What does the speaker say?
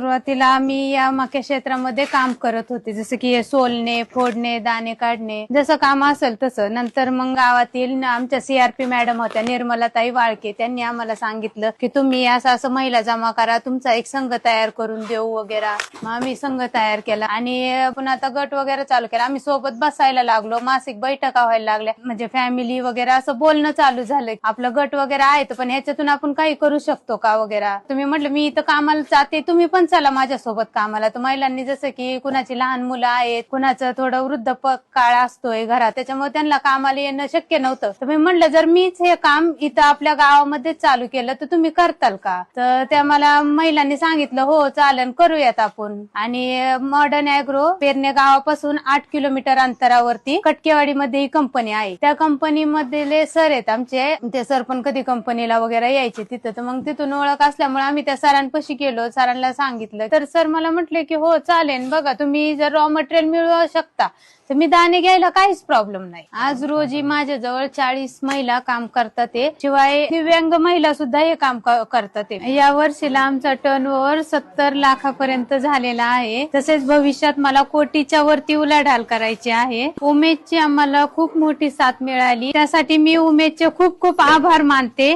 सुरुवातीला आम्ही या मक्या क्षेत्रामध्ये काम करत होते जसं की सोलणे फोडणे दाणे काढणे जसं काम असेल तसं. नंतर मग गावातील आमच्या सीआरपी मॅडम होत्या निर्मलाताई वाळके त्यांनी आम्हाला सांगितलं की तुम्ही असं असं महिला जमा करा तुमचा एक संघ तयार करून देऊ वगैरे. मग आम्ही संघ तयार केला आणि पुन्हा आता गट वगैरे चालू केला. आम्ही सोबत बसायला लागलो मासिक बैठका व्हायला लागल्या. म्हणजे फॅमिली वगैरे असं बोलणं चालू झालं. आपलं गट वगैरे आहे पण ह्याच्यातून आपण काही करू शकतो का वगैरे? तुम्ही म्हटलं मी इथं कामाला जाते तुम्ही पण चला माझ्यासोबत कामाला. तर महिलांनी जसं की कुणाची लहान मुलं आहेत कुणाचं थोडं वृद्ध काळ असतोय घरात त्याच्यामुळे त्यांना कामाला येणं शक्य नव्हतं. तर मी म्हणलं जर मीच हे काम इथं आपल्या गावामध्ये चालू केलं तर तुम्ही करताल का? तर त्या मला महिलांनी सांगितलं हो चालेल करूयात आपण. आणि मॉडर्न अॅग्रो पेरणे गावापासून आठ किलोमीटर अंतरावरती कटकेवाडीमध्ये ही कंपनी आहे. त्या कंपनीमध्ये सर आहेत आमचे. ते सर पण कधी कंपनीला वगैरे यायचे तिथं. तर मग तिथून ओळख असल्यामुळे आम्ही त्या सरांपाशी गेलो. सरांना सांगितलं तर सर मला म्हटले की हो चालेल. बघा तुम्ही जर रॉ मटेरियल मिळवू शकता तर मी दाणे घ्यायला काहीच प्रॉब्लेम नाही. आज रोजी माझ्याजवळ चाळीस महिला काम करतात ते शिवाय दिव्यांग महिला सुद्धा हे काम करतात ते. या वर्षीला आमचा टर्न ओव्हर सत्तर लाखापर्यंत झालेला आहे. तसेच भविष्यात मला कोटीच्या वरती उलाढाल करायची आहे. उमेदची आम्हाला खूप मोठी साथ मिळाली. त्यासाठी मी उमेदचे खूप खूप आभार मानते.